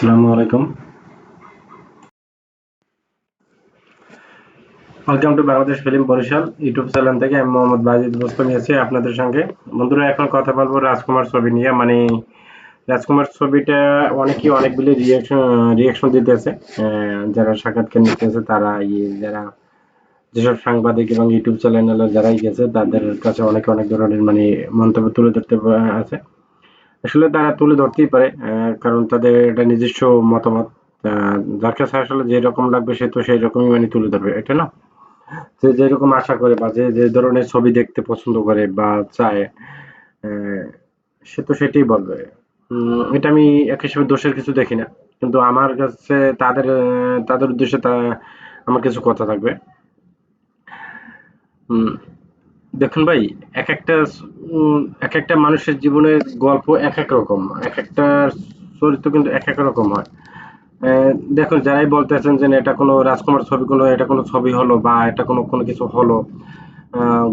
আসসালামু আলাইকুম। Welcome to Bangladesh film Barishal YouTube channel থেকে আমি মোহাম্মদ বাজিদ আছি আপনাদের সঙ্গে। বন্ধুরা, এখন কথা বলব রাজকুমার ছবি নিয়ে। মানে রাজকুমার ছবিটা অনেকেই অনেকগুলি রিয়াকশন রিয়াকশন দিতেছে। যারা সাক্ষাৎকার নিতেছে তারা ইয়ে যারা যেসব সাংবাদিক এবং ইউটিউব চ্যানেলে যারাই গেছে, তাদের কাছে অনেকে অনেক ধরনের মানে মন্তব্য তুলে ধরতে আছে। আসলে তারা তুলে ধরতেই পারে কারণ তাদের এটা নিজস্ব মতামত। যার কাছে আসলে যেরকম লাগবে সে তো সেই রকমই মানে তুলে ধরবে এটা না? যে যেরকম আশা করে বা যে যে ধরনের ছবি দেখতে পছন্দ করে বা চায় সে তো সেটাই বলবে। এটা আমি এক হিসেবে দোষের কিছু দেখি না কিন্তু আমার কাছে তাদের তাদের উদ্দেশ্যে তা আমার কিছু কথা থাকবে। উম, দেখুন ভাই, এক একটা এক একটা মানুষের জীবনের গল্প এক এক রকম, এক একটা চরিত্র কিন্তু এক এক রকম হয়। দেখুন, যারাই বলতেছেন যে এটা কোনো রাজকুমার ছবি, কোনো, এটা কোনো ছবি হলো বা এটা কোনো কোনো কিছু হলো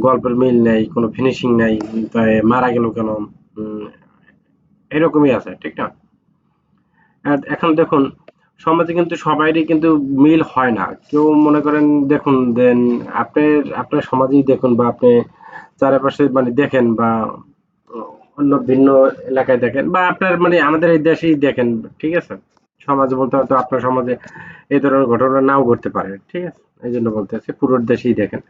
গল্পের মিল নেই, কোনো ফিনিশিং নেই তাই মারা গেল কেন? এরকমই আছে, ঠিক না? এখন দেখুন সমাজে কিন্তু সবারই কিন্তু মিল হয় না। কেউ মনে করেন, দেখুন, দেন আপনার আপনার সমাজেই দেখুন বা আপনি চারপাশে মানে দেখেন বা অন্য ভিন্ন এলাকায় দেখেন বা আপনার মানে আমাদের এই দেশেই দেখেন, ঠিক আছে? সমাজ বলতে হয়তো আপনার সমাজে এই ধরনের ঘটনা নাও ঘটতে পারে, ঠিক আছে? এই জন্য বলতেছি পুরো দেশেই দেখেন।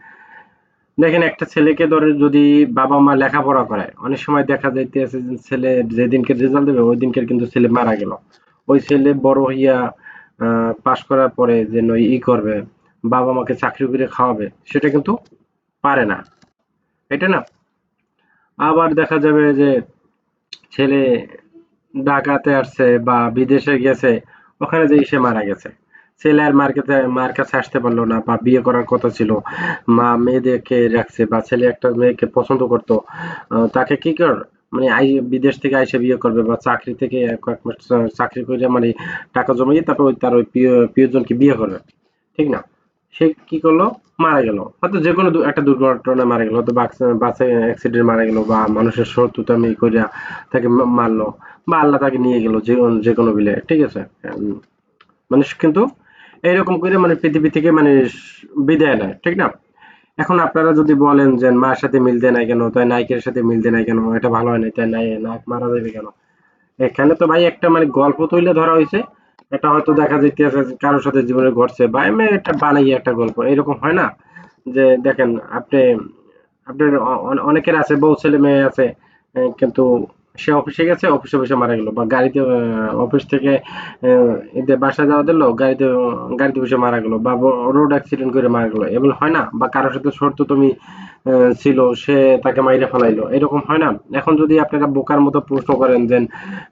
দেখেন, একটা ছেলেকে ধরে যদি বাবা মা লেখাপড়া করায় অনেক সময় দেখা যাইতেছে ছেলে যেদিনকে রেজাল্ট দেবে, ওই দিনকে কিন্তু ছেলে মারা গেল। ওই ছেলে বড় হইয়া পাশ করার পরে যে নয় ই করবে, বাবা মাকে চাকরি করে খাওয়াবে, সেটা কিন্তু পারে না। এটা না? আবার দেখা যাবে যে ছেলে ঢাকাতে আসছে বা বিদেশে গেছে, ওখানে যে সে মারা গেছে। ছেলে আর মার কাছে মার কাছে আসতে পারল না বা বিয়ে করার কথা ছিল। মা মেয়েদেরকে রাখছে বা ছেলে একটা মেয়েকে পছন্দ করতো। তাকে কি কর মানে বিদেশ থেকে আইসে বিয়ে করবে বা চাকরি থেকে কয়েক মাস চাকরি করে মানে টাকা জমিয়ে তারপর তার ওই প্রিয়জনকে বিয়ে করবে। ঠিক না? সে কি করল? মারা গেল। হয়তো যে কোনো একটা দুর্ঘটনায় মারা গেল। হয়তো বাসে অ্যাক্সিডেন্ট মারা গেল বা মানুষের শত্রুতামি করিয়া তাকে মারলো বা আল্লাহ তাকে নিয়ে গেল যে যে কোনো বিলে। ঠিক আছে? মানুষ কিন্তু এইরকম করে মানে পৃথিবী থেকে মানে বিদায় নেয়। ঠিক না? এখন আপনারা যদি বলেন যে, মার সাথে মিলতে নাই কেন? তাই নায়কের সাথে মিলতে নাই কেন? এটা ভালো হয় নাই, তাই নাই নায়ক মারা যাবে কেন? এখানে তো ভাই একটা মানে গল্প তুলে ধরা হয়েছে। এটা হয়তো দেখা যাইতেছে কারোর সাথে জীবনে ঘটছে বা এমনি একটা বানাই একটা গল্প। এরকম হয় না যে, দেখেন, আপনি, আপনার অনেকের আছে, বউ, ছেলে, মেয়ে আছে কিন্তু সে অফিসে গেছে, অফিসে বসে মারা গেল বা গাড়িতে অফিস থেকে এতে বাসা যাওয়া দিল, গাড়িতে গাড়িতে বসে মারা গেল বা রোড অ্যাক্সিডেন্ট করে মারা গেল। এগুলো হয় না বা কারোর সাথে শর্ত তুমি ছিল, সে তাকে মাইরে ফেলাইলো। এরকম হয় না। এখন যদি আপনারা বোকার মতো প্রশ্ন করেন যে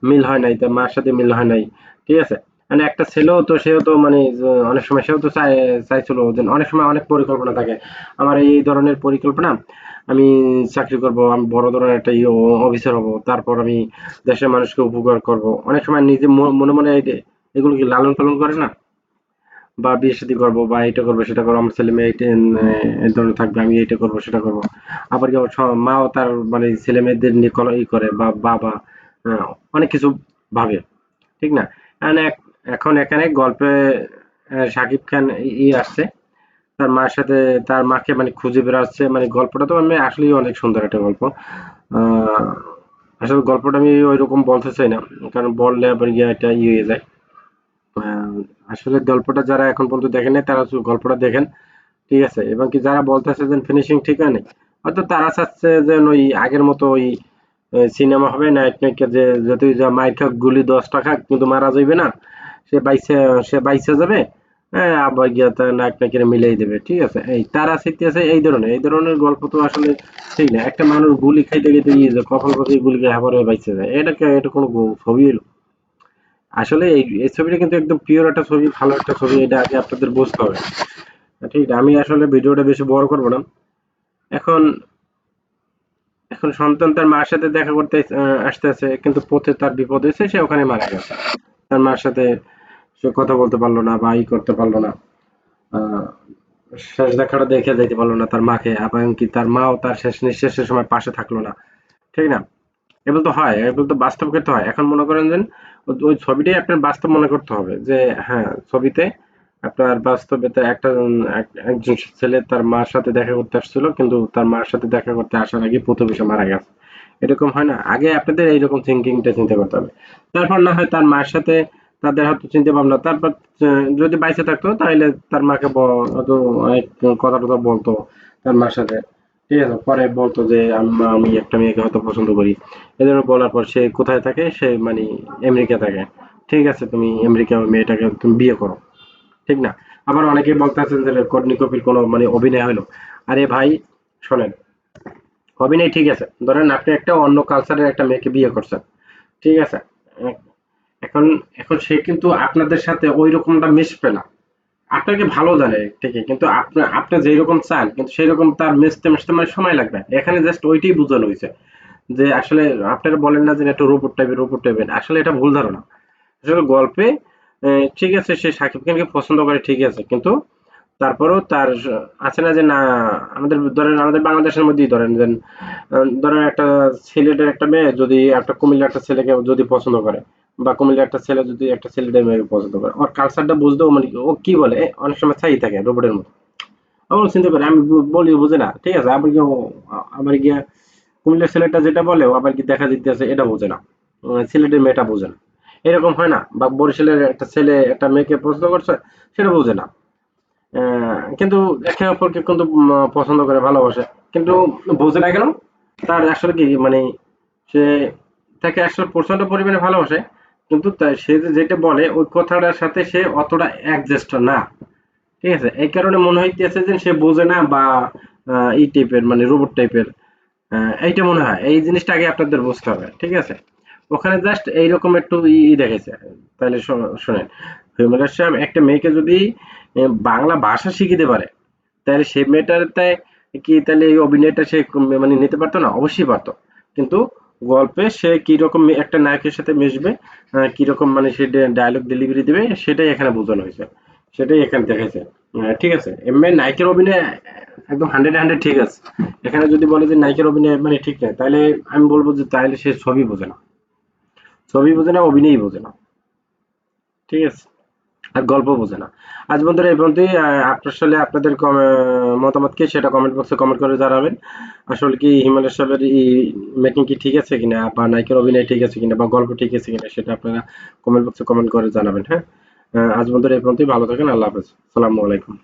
মিল হয় নাই তার মার সাথে মিল হয় নাই, ঠিক আছে? মানে একটা ছেলেও তো, সেও তো মানে অনেক সময় সেও তো চাই চাইছিল অনেক সময় অনেক পরিকল্পনা থাকে। আমার এই ধরনের পরিকল্পনা আমি চাকরি করব আমি বড় ধরনের একটা ইয়ে অফিসার হব তারপর আমি দেশের মানুষকে উপকার করব। অনেক সময় নিজে মনে মনে এগুলো কি লালন পালন করে না? বা বিয়ে শাদী করব বা এটা করব সেটা করব আমার ছেলে মেয়ে এই ধরনের থাকবে আমি এইটা করব সেটা করব। আবার কি মাও তার মানে ছেলে মেয়েদের নিয়ে ই করে বা বাবা আহ, অনেক কিছু ভাবে ঠিক না? এখন এখন গল্পে শাকিব খান ই আসছে। তার মার সাথে তার মাকে মানে খুঁজে বেড়াচ্ছে মানে গল্পটা তো আমি আসলেই অনেক সুন্দর একটা গল্প। আসলে গল্পটা আমি ওইরকম বলতে চাই না, কারণ বললে আবার গিয়ে এটা ইয়ে হয়ে যায়। আসলে গল্পটা যারা এখন পর্যন্ত দেখেন নাই, তারা গল্পটা দেখেন, ঠিক আছে? এবং কি যারা বলতেছে যে ফিনিশিং ঠিক হয় নাই হয়তো তারা চাচ্ছে যে ওই আগের মতো ওই সিনেমা হবে নায়ক নায়িকা যে যতই যা মাইর খাক, গুলি দশ টাকা কিন্তু মারা যাইবে না। সে বাইসে সে বাইসে যাবে হ্যাঁ তার নায়ক নায়িকারা মিলাই দেবে, ঠিক আছে? এই তারা আছে এই ধরনের এই ধরনের গল্প তো আসলে ঠিক না। একটা মানুষ গুলি খাইতে ইয়ে যে গুলি খেয়ে যায়, এটা এটা কোনো ছবি আসলে এই এই ছবিটা কিন্তু একদম পিওর একটা ছবি, ভালো একটা ছবি, এটা আগে আপনাদের বুঝতে হবে। ঠিক আছে আমি আসলে ভিডিওটা বেশি বড় করব না। এখন এখন সন্তান তার মার সাথে দেখা করতে আসতেছে, কিন্তু পথে তার বিপদ হয়েছে, সে ওখানে মারা গেছে। তার মার সাথে সে কথা বলতে পারল না বা ই করতে পারল না। শেষ দেখাটা দেখে যেতে পারল না তার মাকে, এবং কি তার মাও তার শেষ নিঃশ্বাসের সময় পাশে থাকল না। ঠিক না? এগুলো তো হয়, এগুলো তো বাস্তব করতে হয়। এখন মনে করেন যে, ওই ছবিটাই আপনার বাস্তব মনে করতে হবে যে হ্যাঁ ছবিতে আপনার বাস্তবে তো একটা একজন ছেলে তার মার সাথে দেখা করতে আসছিল, কিন্তু তার মার সাথে দেখা করতে আসার আগে প্রতিবেশী মারা গেছে। এরকম হয় না। আগে আপনাদের এইরকম থিঙ্কিংটা চিন্তা করতে হবে। তারপর না হয় তার মার সাথে তাদের হয়তো চিন্তা ভাবনা তারপর যদি বাইসে থাকতো, তাহলে তার মাকে কথা টথা বলতো তার মার সাথে। ঠিক আছে, পরে বলতো যে আমি একটা মেয়েকে হয়তো পছন্দ করি। এদের বলার পর সে কোথায় থাকে? সে মানে আমেরিকা থাকে। ঠিক আছে, তুমি আমেরিকা মেয়েটাকে তুমি বিয়ে করো। ঠিক না? আবার অনেকে বলতেছেন যে কর্ণী কপির কোনো মানে অভিনয় হলো আরে ভাই, শোনেন। অভিনয় ঠিক আছে। ধরেন, আপনি একটা অন্য কালচারের একটা মেয়েকে বিয়ে করছেন। ঠিক আছে? এখন এখন সে কিন্তু আপনাদের সাথে ওই রকমটা মিশবে না। আপনাকে ভালো জানে ঠিকই, কিন্তু আপনি আপনি যেই রকম চান, কিন্তু সেই রকম তার মিশতে মিশতে মানে সময় লাগবে এখানে জাস্ট ওইটাই বোঝানো হয়েছে যে আসলে আপনারা বলেন না যে একটা রোবট টাইপের রোবট টাইপের আসলে এটা ভুল ধারণা। আসলে গল্পে ঠিক আছে, সে শাকিব খানকে পছন্দ করে, ঠিক আছে, কিন্তু তারপরেও তার, আছে না যে না, আমাদের, ধরেন আমাদের বাংলাদেশের মধ্যেই ধরেন যে ধরেন একটা ছেলেটার একটা মেয়ে যদি, একটা কুমিল্লার একটা ছেলেকে যদি পছন্দ করে। বা কুমিল্লার একটা ছেলে যদি একটা ছেলেটার মেয়েকে পছন্দ করে ওর কালচারটা বুঝতেও মানে ও কি বলে অনেক সময় চাই থাকে রোবটের মতো। আমার চিন্তা করে আমি বলি বুঝে না ঠিক আছে? আবার গিয়ে আবার গিয়ে কুমিল্লার ছেলেটা যেটা বলে আবার কি দেখা দিতে আছে এটা বোঝে না। উম, সিলেটের মেয়েটা বোঝে না। এরকম হয় না বা বরিশালের একটা ছেলে একটা মেয়েকে পছন্দ করছে সেটা বোঝে না। কিন্তু একে অপরকে কিন্তু পছন্দ করে ভালোবাসে। কিন্তু বোঝে না কেন? তার আসলে কি মানে সে তাকে প্রচণ্ড পরিমাণে ভালোবাসে। কিন্তু সে যেটা বলে, ওই কথাটার সাথে সে অতটা অ্যাডজাস্ট না। ঠিক আছে? এই কারণে মনে হইতেছে যে সে বোঝে না বা এই টাইপের মানে রোবট টাইপের এইটা মনে হয়। এই জিনিসটা আগে আপনাদের বুঝতে হবে, ঠিক আছে? ওখানে জাস্ট এইরকম একটু ই ই দেখেছে তাহলে শোনেন। হিউম্যান সাহেব, একটা মেয়েকে যদি বাংলা ভাষা শিখিতে পারে, তাহলে সেই মেয়েটার তাই কি, তাহলে এই অভিনয়টা সে মানে নিতে পারতো না? অবশ্যই পারতো। কিন্তু গল্পে সে কি রকম মে- একটা নায়কের সাথে মিশবে আহ, কি রকম মানে সে ডায়লগ ডেলিভারি দিবে সেটাই এখানে বোঝানো হয়েছে। সেটাই এখানে দেখাইছে। আহ, ঠিক আছে। এমনি নায়কের অভিনয় একদম হান্ড্রেড হান্ড্রেড ঠিক আছে। এখানে যদি বলে যে নায়কের অভিনয় মানে ঠিক নেই তাহলে আমি বলব যে তাহলে সে ছবি বোঝে না। ছবি বোঝে না অভিনয়ই বোঝে না। ঠিক আছে। আর গল্প বোঝে না। আজ বন্ধুরা এই পর্যন্তই। আসলে আপনাদের মতামত কি সেটা কমেন্ট বক্সে কমেন্ট করে জানাবেন। আসলে কি হিমালয় সাহেবের মেকিং কি ঠিক আছে কিনা বা নায়কের অভিনয় ঠিক আছে কিনা বা গল্প ঠিক আছে কিনা সেটা আপনারা কমেন্ট বক্সে কমেন্ট করে জানাবেন হ্যাঁ? আজ বন্ধুরা এই পর্যন্তই। ভালো থাকেন। আল্লাহ হাফেজ। সালামু আলাইকুম।